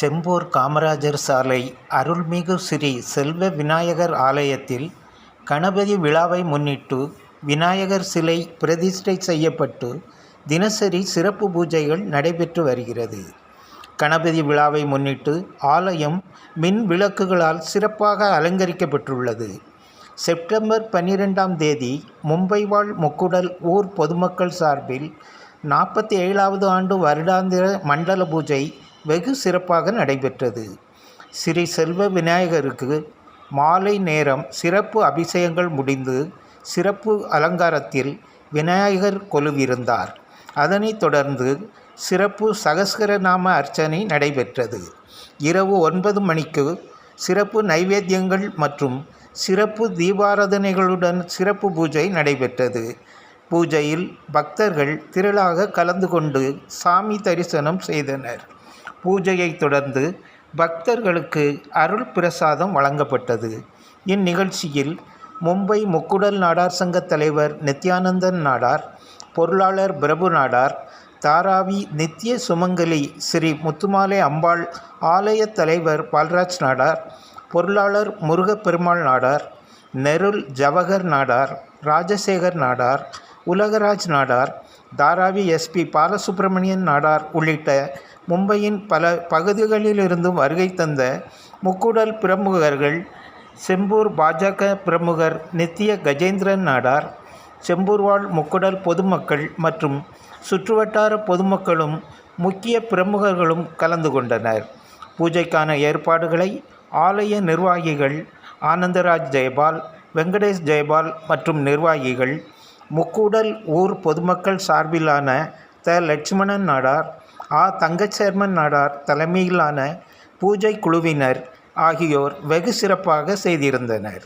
செம்பூர் காமராஜர் சாலை அருள்மிகு ஸ்ரீ செல்வ விநாயகர் ஆலயத்தில் கணபதி விழாவை முன்னிட்டு விநாயகர் சிலை பிரதிஷ்டை செய்யப்பட்டு தினசரி சிறப்பு பூஜைகள் நடைபெற்று வருகிறது. கணபதி விழாவை முன்னிட்டு ஆலயம் மின் விளக்குகளால் சிறப்பாக அலங்கரிக்கப்பட்டுள்ளது. செப்டம்பர் பன்னிரெண்டாம் தேதி மும்பை வாழ் முக்குடல் ஊர் பொதுமக்கள் சார்பில் நாற்பத்தி ஏழாவது ஆண்டு வருடாந்திர மண்டல பூஜை வெகு சிறப்பாக நடைபெற்றது. ஸ்ரீ செல்வ விநாயகருக்கு மாலை நேரம் சிறப்பு அபிஷேகங்கள் முடிந்து சிறப்பு அலங்காரத்தில் விநாயகர் கொலுவிருந்தார். அதனைத் தொடர்ந்து சிறப்பு சகஸ்கரநாம அர்ச்சனை நடைபெற்றது. இரவு ஒன்பது மணிக்கு சிறப்பு நைவேத்தியங்கள் மற்றும் சிறப்பு தீபாராதனைகளுடன் சிறப்பு பூஜை நடைபெற்றது. பூஜையில் பக்தர்கள் திரளாக கலந்து கொண்டு சாமி தரிசனம் செய்தனர். பூஜையைத் தொடர்ந்து பக்தர்களுக்கு அருள் பிரசாதம் வழங்கப்பட்டது. இந்நிகழ்ச்சியில் மும்பை முக்குடல் நாடார் சங்க தலைவர் நித்யானந்தன் நாடார் பொருளாளர் பிரபு நாடார் தாராவி நித்திய சுமங்கலி ஸ்ரீ முத்துமாலை அம்பாள் ஆலய தலைவர் பால்ராஜ் நாடார் பொருளாளர் முருகப்பெருமாள் நாடார் நெருள் ஜவஹர் நாடார் ராஜசேகர் நாடார் உலகராஜ் நாடார் தாராவி எஸ்பி பாலசுப்பிரமணியன் நாடார் உள்ளிட்ட மும்பையின் பல பகுதிகளிலிருந்தும் வருகை தந்த முக்குடல் பிரமுகர்கள் செம்பூர் பாஜக பிரமுகர் நித்திய கஜேந்திரன் நாடார் செம்பூர்வாழ் முக்குடல் பொதுமக்கள் மற்றும் சுற்றுவட்டார பொதுமக்களும் முக்கிய பிரமுகர்களும் கலந்து கொண்டனர். பூஜைக்கான ஏற்பாடுகளை ஆலய நிர்வாகிகள் ஆனந்தராஜ் ஜெயபால் வெங்கடேஷ் ஜெயபால் மற்றும் நிர்வாகிகள் முக்கூடல் ஊர் பொதுமக்கள் சார்பிலான த லட்சுமணன் நாடார் ஆ தங்கச்சேர்மன் நாடார் தலைமையிலான பூஜை குழுவினர் ஆகியோர் வெகு சிறப்பாக செய்திருந்தனர்.